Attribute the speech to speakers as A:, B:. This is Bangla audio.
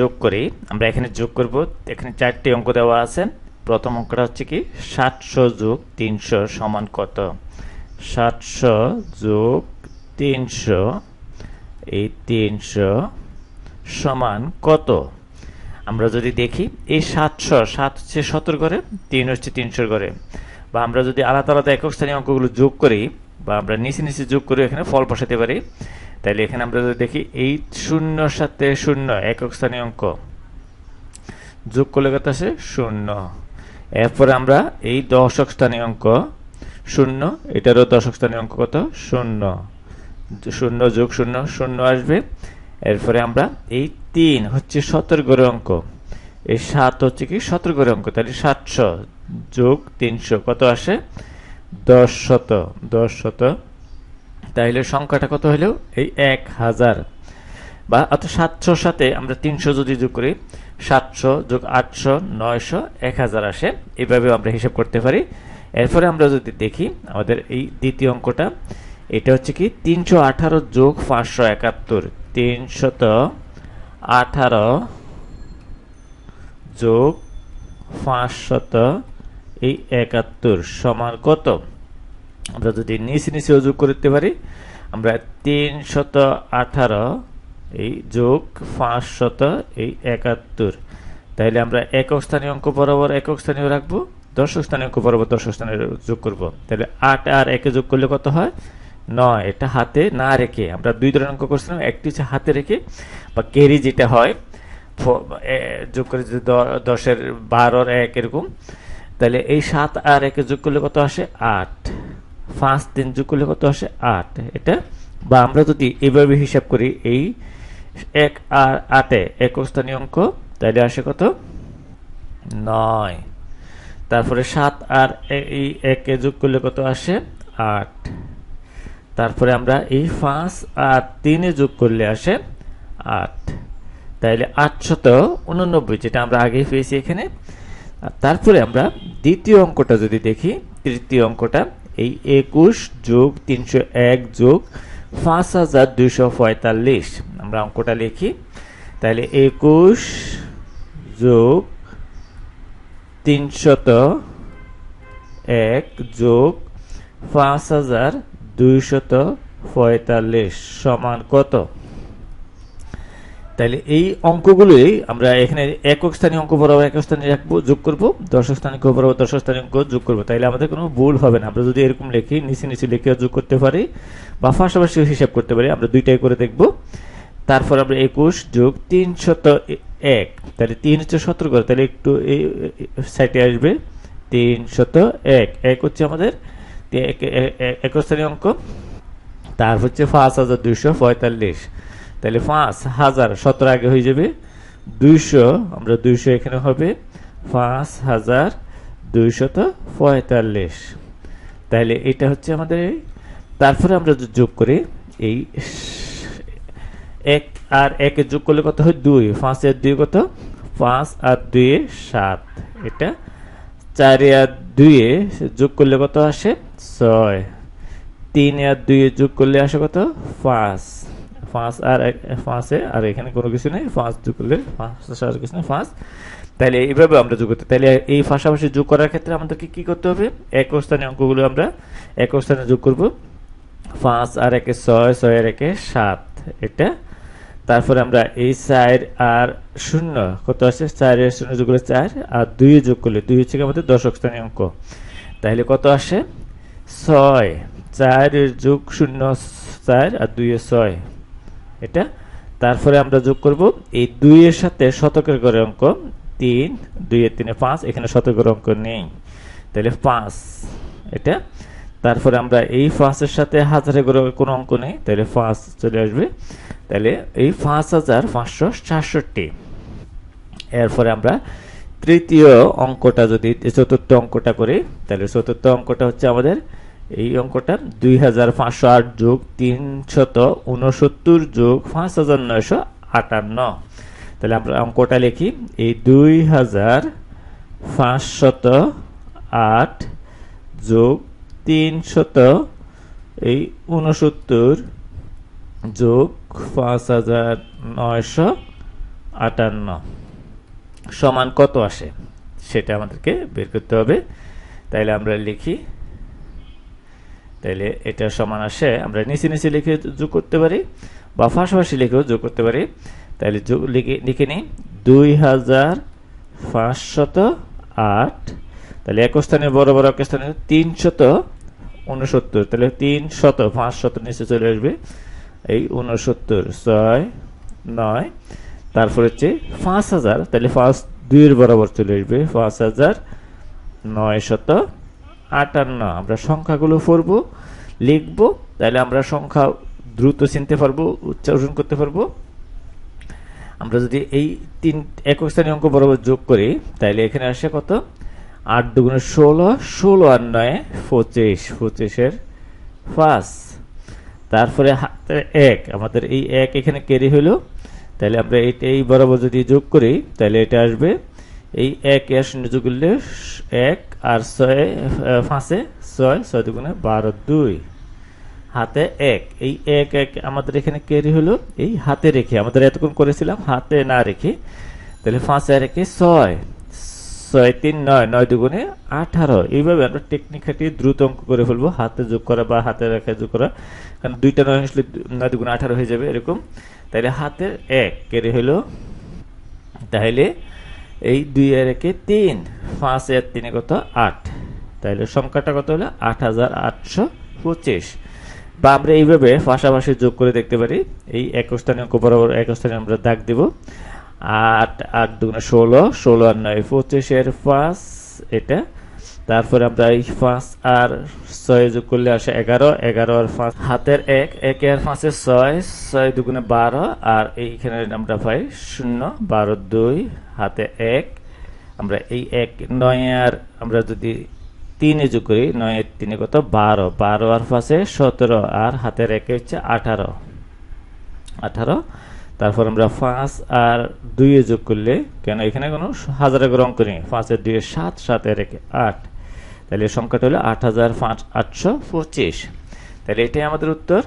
A: যোগ করি, আমরা এখানে যোগ করব। এখানে চারটি অঙ্ক দেওয়া আছে। প্রথম অঙ্কটা হচ্ছে কি, সাতশো যোগ তিনশো সমান কত? সাতশো যোগ তিনশো, এই তিনশো সমান কত? আমরা যদি দেখি, এই সাতশো, সাত হচ্ছে সতের ঘরে, তিন হচ্ছে তিনশোর ঘরে। বা আমরা যদি আলাদা আলাদা একক স্থানীয় অঙ্কগুলো যোগ করি, বা আমরা নিচে নিচে যোগ করে এখানে ফল বসাতে পারি। তাহলে এখানে আমরা যদি দেখি, এই শূন্য সাথে শূন্য, একক স্থানীয় অঙ্ক। যোগ করলে কত আছে শূন্য। এরপরে আমরা এই দশক স্থানীয় অঙ্ক, শূন্য, এটারও দশক স্থানীয় অঙ্ক কত? শূন্য। শূন্য যোগ শূন্য শূন্য আসবে। এরপরে আমরা এই তিন হচ্ছে সতর্কর অঙ্ক। এই সাত হচ্ছে কি? সতর্কর অঙ্ক। তাহলে সাতশো যোগ তিনশো, কত আসে? দশ শত দশ শত। তাহলে সংখ্যাটা কত হলো এই এক হাজার। বা অর্থাৎ সাতশোর সাথে আমরা তিনশো যদি যোগ করি, সাতশো যোগ আটশো, নয়শো, এক হাজার আসে। এভাবেও আমরা হিসাব করতে পারি। এরপরে আমরা যদি দেখি, আমাদের এই দ্বিতীয় অঙ্কটা, এটা হচ্ছে কি তিনশো আঠারো যোগ পাঁচশো একাত্তর। তিনশত আঠারো যোগ পাঁচশত এই একাত্তর সমান কত? আমরা যদি নিচে নিচেও যোগ করতে পারি, আমরা তিনশত আঠারো, এই যোগ পাঁচশত, এই একাত্তর। তাইলে আমরা একক স্থানীয় অঙ্ক বরাবর একক স্থানীয় রাখব দশক স্থানীয় অঙ্ক বরাবর দশক স্থানীয় যোগ করব। তাহলে আট আর একে যোগ করলে কত হয়? নয়। এটা হাতে না রেখে, আমরা দুই ধরনের অঙ্ক করছিলাম, একটি হচ্ছে হাতে রেখে বা কেরি যেটা হয় যোগ করে যদি দশের বারোর এক এরকম তাহলে এই সাত আর একে যোগ করলে কত আসে? আট। পাঁচ তিন যোগ করলে কত আসে আট। এটা বা আমরা যদি এভাবে হিসাব করি, এই এক আর আটে একক স্থানীয় অঙ্ক তাহলে আসে কত? নয়। তারপরে সাত আর এই একে যোগ করলে কত আসে? আট। তারপরে আমরা এই পাঁচ আর তিনে যোগ করলে আসে আট। তাইলে আটশত উননব্বই, যেটা আমরা আগেই পেয়েছি এখানে। তারপরে আমরা দ্বিতীয় অঙ্কটা যদি দেখি, তৃতীয় অঙ্কটা এই একুশ যোগ তিনশো এক যোগ পাঁচ হাজার দুইশো পঁয়তাল্লিশ। আমরা অঙ্কটা লিখি। তাহলে একুশ যোগ তিনশত এক যোগ পাঁচ হাজার দুইশত পঁয়তাল্লিশ সমান কত? তাহলে এই অঙ্কগুলোই আমরা এখানে একক স্থানীয় অঙ্ক বরাবর একক স্থানীয় রাখব যোগ করব দশক স্থানীয় অঙ্ক বরাবর দশক স্থানীয় অঙ্ক যোগ করব। তাইলে আমাদের কোনো ভুল হবে না। আমরা যদি এরকম লিখি, নিচে নিচে লিখে যোগ করতে পারি বা পাশাপাশি হিসাব করতে পারি, আমরা দুইটাই করে দেখব। তারপর আমরা একুশ যোগ তিনশত এক তাহলে তিন হচ্ছে সতেরো করে তাহলে একটু এই সাইটে আসবে। তিনশত এক এক হচ্ছে আমাদের একক স্থানীয় অঙ্ক। তার হচ্ছে পাঁচ হাজার দুইশো পঁয়তাল্লিশ। তাহলে পাঁচ হাজার সতেরো আগে হয়ে যাবে দুইশো, আমরা দুইশো এখানে হবে। পাঁচ হাজার দুইশত পঁয়তাল্লিশ। তাহলে এটা হচ্ছে আমাদের তারপরে আমরা যোগ করি, এই এক আর একে যোগ করলে কত হয়? দুই। পাঁচ আর দুই কত? পাঁচ আর দুয়ে সাত। এটা চার আর দুইয়ে যোগ করলে কত আসে? ছয়। তিন আর দুইয়ে যোগ করলে আসে কত? পাঁচ। পাঁচ আর পাঁচে আর এখানে কোনো কিছু নেই পাঁচ যোগ করলে পাঁচ আর কিছু নেই পাঁচ তাহলে এইভাবে আমরা যোগ করতে তাহলে এই পাশাপাশি যোগ করার ক্ষেত্রে আমাদেরকে কি করতে হবে? এক স্থানে অঙ্কগুলো আমরা এক স্থানে যোগ করব। পাঁচ আর একে ছয় ছয় আর একে সাত, এটা। তারপরে আমরা এই চার আর শূন্য, কত আছে? চারের শূন্য যোগ করলে চার, আর দুই যোগ করলে দুই হচ্ছে আমাদের দশক স্থানীয় অঙ্ক। তাহলে কত আসে? ছয়, চার যোগ শূন্য, চার আর দুই ছয়। এটা। তারপরে আমরা যোগ করব এই দুইয়ের সাথে শতকের ঘরে অঙ্ক। তিন, দুইয়ের তিনে পাঁচ, এখানে শতকের অঙ্ক নেই। তাহলে পাঁচ, এটা। তারপরে আমরা এই পাঁচের সাথে হাজারের ঘরে কোনো অঙ্ক নেই, তাহলে পাঁচ চলে আসবে। তাহলে এই পাঁচ হাজার পাঁচশো সাতষট্টি। এরপরে আমরা তৃতীয় অঙ্কটা যদি চতুর্থ অঙ্কটা করি, তাহলে চতুর্থ অঙ্কটা হচ্ছে আমাদের এই অঙ্কটা দুই হাজার পাঁচশো আট যোগ তিনশত উনসত্তর যোগ পাঁচ হাজার নয়শো আটান্ন। তাহলে আমরা অঙ্কটা লিখি। এই দুই হাজার পাঁচশত আট যোগ তিনশত এই উনসত্তর যোগ পাঁচ হাজার নয়শো আটান্ন। সমান কত আসে? সেটা আমাদেরকে বের করতে হবে। তাইলে আমরা লিখি তাইলে এটা সমান আসে, আমরা নিচে নিচে লিখে যোগ করতে পারি বা পাশাপাশি লিখেও যোগ করতে পারি। তাহলে যোগ লিখে লিখে নিই, দুই হাজার পাঁচশত আট। তাহলে এক স্থানে, বড় বড় এক স্থানে তিনশত উনসত্তর তাহলে তিন শত পাঁচ শত নিচে চলে আসবে। এই উনসত্তর ছয়, নয়, তারপর হচ্ছে পাঁচ হাজার। তাহলে পাঁচ দুইয়ের বরাবর চলে আসবে, পাঁচ হাজার নয় শত আটান্ন আমরা সংখ্যাগুলো পড়ব, লিখব, তাহলে আমরা সংখ্যা দ্রুত চিনতে পারব, উচ্চারণ করতে পারব। আমরা যদি এই তিন একক স্থানীয় অঙ্ক বরাবর যোগ করি, তাহলে এখানে আসে কত? আট দুগুণে ষোলো ষোলো আর নয়, পঁচিশ, পঁচিশের পাঁচ। তারপরে হাতের এক, আমাদের এই এক এখানে ক্যারি হলো। তাহলে আমরা এইটা, এই বরাবর যদি যোগ করি, তাহলে এটা আসবে এই এক, এর শূন্য যোগ করলে এক আর ছয় পাঁচে ছয় ছয় দুগুণে বারো দুই। হাতে এক। এই এক এক আমাদের এখানে ক্যারি হলো এই হাতে রেখে। আমাদের এতক্ষণ করেছিলাম হাতে না রেখে। তাহলে পাঁচে রেখে ছয়। ছয়, তিন, নয় নয় দুগুণে আঠারো। এইভাবে আমরা টেকনিক খাটিয়ে দ্রুত অঙ্ক করে ফেলব। হাতে যোগ করা বা হাতে রেখে যোগ করা। কারণ দুইটা নয় আসলে নয় দুগুণে আঠারো হয়ে যাবে এরকম। তাহলে হাতের এক কেড়ে হলো। তাহলে এই দুই আর একে তিন। পাঁচ আর তিনে কত? আট। তাহলে সংখ্যাটা কত হলো? আট হাজার আটশো পঁচিশ। বা আমরা এইভাবে পাশাপাশি যোগ করে দেখতে পারি। এই এক অঙ্ক বরাবর এক স্থানে আমরা দাগ দিব। আট আট দুগুণে ষোলো। ষোলো আর নয়, পঁচিশের পাঁচ, এটা তারপরে আমরা এই পাঁচ আর ছয় যোগ করলে আসে এগারো। এগারো আর পাঁচ হাতের এক এক আর পাঁচের ছয় ছয় দুগুণে বারো। আর এইখানে আমরা পাই শূন্য, বারো দুই, হাতে এক। আমরা এই এক, নয় আর আমরা যদি তিনে যোগ করি, নয় তিনে কত? বারো। বারো আর পাঁচে সতেরো। আর হাতের একে হচ্ছে আঠারো। আঠারো। তারপর আমরা পাঁচ আর দুইয়ে যোগ করলে কেন? এখানে কোনো হাজারে করে অঙ্ক নেই পাঁচের দুইয়ে সাত, সাতের একে আট। তাহলে সংখ্যাটা হলো আট হাজার পাঁচ আটশো পঁচিশ। তাহলে এটাই আমাদের উত্তর।